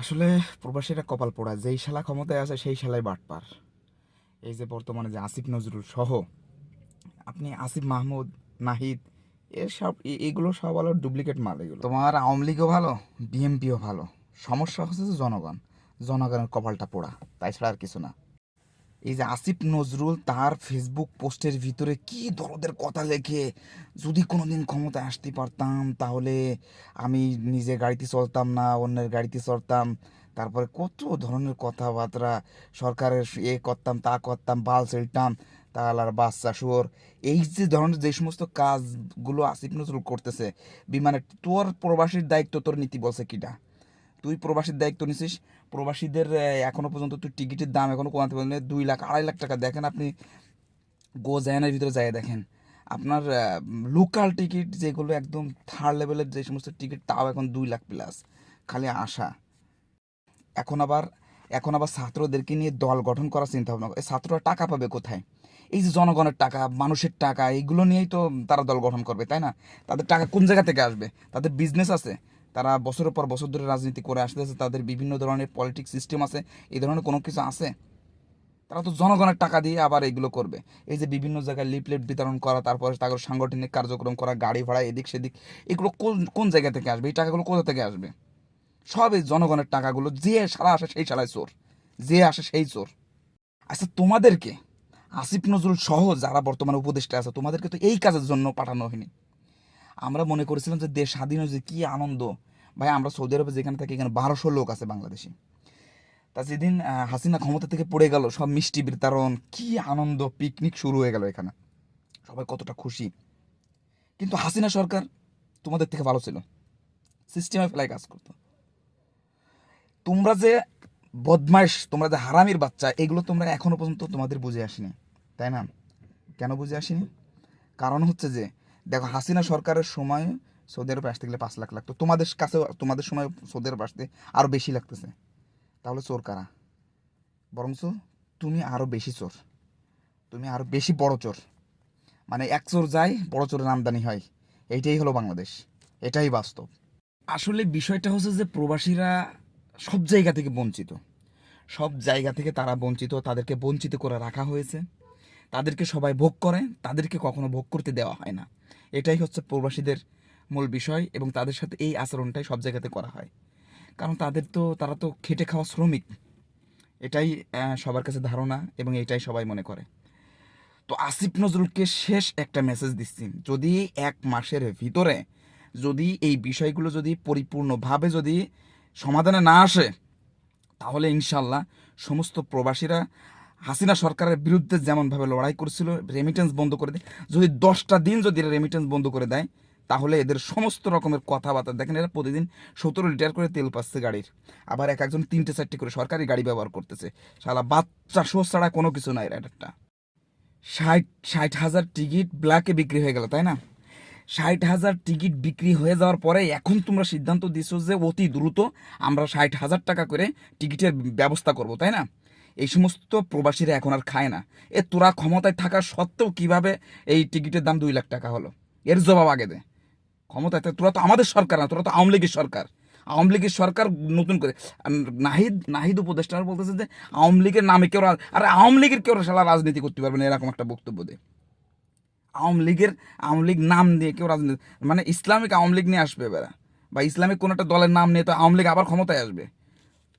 আসলে প্রবাসীরা কপাল পোড়া, যেই শালা ক্ষমতায় আছে সেই শালাই বাটপার। এই যে বর্তমানে যে আসিফ নজরুল সহ, আপনি আসিফ মাহমুদ, নাহিদ এর সব এগুলো সব হলো ডুপ্লিকেট মাল এগুলো। তোমার আওয়ামী লীগও ভালো বিএমপিও ভালো। সমস্যা হচ্ছে জনগণ, জনগণের কপালটা পোড়া, তাই ছাড়া আর কিছু না। এই যে আসিফ নজরুল তার ফেসবুক পোস্টের ভিতরে কি দরদের কথা লেখে? যদি কোনোদিন ক্ষমতায় আসতে পারতাম, তাহলে আমি নিজে গাড়িতে চলতাম না, অন্যের গাড়িতে চলতাম। তারপরে কত ধরনের কথাবার্তা, সরকারের এ করতাম, তা করতাম, বাল ছেলতাম তাহলে বাচ্চা শুয়োর। এই যে ধরনের যে সমস্ত কাজগুলো আসিফ নজরুল করতেছে, বিমানে তোর প্রবাসীর দায়িত্ব তোর নীতি বলছে কিটা তুই প্রবাসীর দায়িত্ব নিছিস। প্রবাসীদের আহ, এখনও পর্যন্ত তুই টিকিটের দাম এখনও কমাতে পারলি না। দুই লাখ আড়াই লাখ টাকা। দেখেন আপনি গো জায়ানের ভিতরে যায় দেখেন। আপনার লোকাল টিকিট যেগুলো একদম থার্ড লেভেলের যে সমস্ত টিকিট তাও এখন দুই লাখ প্লাস খালি আশা। এখন আবার এখন আবার ছাত্রদেরকে নিয়ে দল গঠন করার চিন্তা ভাবনা করে। এই ছাত্ররা টাকা পাবে কোথায়? এই যে জনগণের টাকা মানুষের টাকা এইগুলো নিয়েই তো তারা দল গঠন করবে তাই না? তাদের টাকা কোন জায়গা থেকে আসবে? তাদের বিজনেস আছে। তারা বছরের পর বছর ধরে রাজনীতি করে আসতেছে, তাদের বিভিন্ন ধরনের পলিটিক্স সিস্টেম আছে, এই ধরনের কোনো কিছু আছে? তারা তো জনগণের টাকা দিয়ে আবার এগুলো করবে। এই যে বিভিন্ন জায়গায় লিপলেট বিতরণ করা, তারপরে তাদের সাংগঠনিক কার্যক্রম করা, গাড়ি ভাড়া, এদিক সেদিক, এগুলো কোন কোন জায়গা থেকে আসবে? এই টাকাগুলো কোথা থেকে আসবে? সব এই জনগণের টাকাগুলো যে সারা আসে সেই সারায় চোর। যে আসে সেই চোর। আচ্ছা তোমাদেরকে আসিফ নজরুল সহ যারা বর্তমানে উপদেষ্টা আছে, তোমাদেরকে তো এই কাজের জন্য পাঠানো হয়নি। আমরা মনে করেছিলাম যে দেশ স্বাধীন হয়েছে, কি আনন্দ। ভাই, আমরা সৌদি আরবে যেখানে থাকি, এখানে বারোশো লোক আছে বাংলাদেশি। তা যেদিন হাসিনা ক্ষমতা থেকে পড়ে গেল, সব মিষ্টি বিতরণ, কি আনন্দ পিকনিক শুরু হয়ে গেল এখানে। সবাই কতটা খুশি। কিন্তু হাসিনা সরকার তোমাদের থেকে ভালো ছিল। সিস্টেমে ফেলায় কাজ করতো। তোমরা যে বদমাইশ, তোমরা যে হারামির বাচ্চা, এগুলো তোমরা এখনও পর্যন্ত তোমাদের বুঝে আসেনি। তাই না? কেন বুঝে আসেনি? কারণ হচ্ছে যে দেখো, হাসিনা সরকারের সময় সৌদি আরবে আসতে গেলে পাঁচ লাখ লাগতো। তোমাদের কাছে, তোমাদের সময় সৌদি আরবে আসতে আরও বেশি লাগতেছে। তাহলে চোর কারা? বরঞ্চ তুমি আরও বেশি চোর। তুমি আরও বেশি বড় চোর। মানে এক চোর যায়, বড় চোরের আমদানি হয়। এইটাই হলো বাংলাদেশ। এটাই বাস্তব। আসলে বিষয়টা হচ্ছে যে প্রবাসীরা সব জায়গা থেকে বঞ্চিত। সব জায়গা থেকে তারা বঞ্চিত, তাদেরকে বঞ্চিত করে রাখা হয়েছে। তাদেরকে সবাই ভোগ করে, তাদেরকে কখনো ভোগ করতে দেওয়া হয় না। এটাই হচ্ছে প্রবাসীদের মূল বিষয় এবং তাদের সাথে এই আচরণটাই সব জায়গাতে করা হয়। কারণ তাদের তো, তারা তো খেটে খাওয়া শ্রমিক। এটাই সবার কাছে ধারণা এবং এটাই সবাই মনে করে। তো আসিফ নজরুলকে শেষ একটা মেসেজ দিচ্ছি। যদি এক মাসের ভিতরে যদি এই বিষয়গুলো যদি পরিপূর্ণভাবে যদি সমাধানে না আসে, তাহলে ইনশাল্লাহ সমস্ত প্রবাসীরা হাসিনা সরকারের বিরুদ্ধে যেমনভাবে লড়াই করেছিল রেমিটেন্স বন্ধ করে দেয়। যদি দশটা দিন যদি এরা রেমিটেন্স বন্ধ করে দেয়, তাহলে এদের সমস্ত রকমের কথাবার্তা, দেখেন এরা প্রতিদিন সতেরো লিটার করে তেল পাচ্ছে গাড়ির। আবার এক একজন তিনটে চারটে করে সরকারি গাড়ি ব্যবহার করতেছে। শালা বাচ্চা শোষ ছাড়া কোনো কিছু নাই একটা। ষাট ষাট হাজার টিকিট ব্ল্যাকে বিক্রি হয়ে গেল, তাই না? ষাট হাজার টিকিট বিক্রি হয়ে যাওয়ার পরে এখন তোমরা সিদ্ধান্ত দিচ্ছ যে অতি দ্রুত আমরা ষাট হাজার টাকা করে টিকিটের ব্যবস্থা করব, তাই না? এই সমস্ত প্রবাসীরা এখন আর খায় না। এ তোরা ক্ষমতায় থাকা সত্ত্বেও কীভাবে এই টিকিটের দাম দুই লাখ টাকা হলো? এর জবাব আগে দে। ক্ষমতায় তোরা তো আমাদের সরকার না, তোরা তো আওয়ামী লীগের সরকার। আওয়ামী লীগের সরকার নতুন করে নাহিদ নাহিদ উপদেষ্টা বলতেছে যে আওয়ামী লীগের নামে কেউ আরে আওয়ামী লীগের কেউ সালা রাজনীতি করতে পারবে না, এরকম একটা বক্তব্য দেয় আওয়ামী লীগের আওয়ামী লীগ নাম দিয়ে কেউ রাজনীতি মানে ইসলামিক আওয়ামী লীগ নিয়ে আসবে এবার বা ইসলামিক কোনো একটা দলের নাম নিয়ে তো আওয়ামী লীগ আবার ক্ষমতায় আসবে।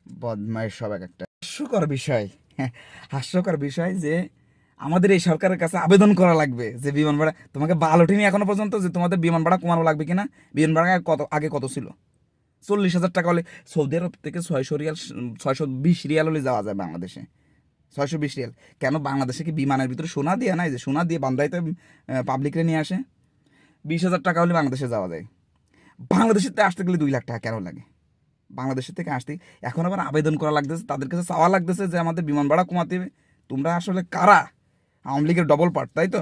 বদমাইশ সব এক একটা। হাস্যকর বিষয়। হাস্যকর বিষয় যে আমাদের এই সরকারের কাছে আবেদন করা লাগবে যে বিমান ভাড়া, তোমাকে বাল ওঠেনি এখনও পর্যন্ত যে তোমাদের বিমান ভাড়া কমানো লাগবে কিনা? বিমান ভাড়া কত, আগে কত ছিল? চল্লিশ হাজার টাকা হলে সৌদি আরব থেকে ছয়শো রিয়াল, ছয়শো বিশ রিয়াল হলে যাওয়া যায় বাংলাদেশে। ছয়শো বিশ রিয়াল। কেন বাংলাদেশে কি বিমানের ভিতরে সোনা দিয়ে নাই যে সোনা দিয়ে বান্দাইতে পাবলিকরে নিয়ে আসে? বিশ হাজার টাকা হলে বাংলাদেশে যাওয়া যায়। বাংলাদেশের থেকে আসতে গেলে দুই লাখ টাকা কেন লাগে? বাংলাদেশের থেকে আসতে। এখন আবার আবেদন করা লাগতেছে, তাদের কাছে চাওয়া লাগতেছে যে আমাদের বিমান ভাড়া কমাতে তোমরা আসলে কারা? আওয়ামী লীগের ডবল পার্ট তাই তো?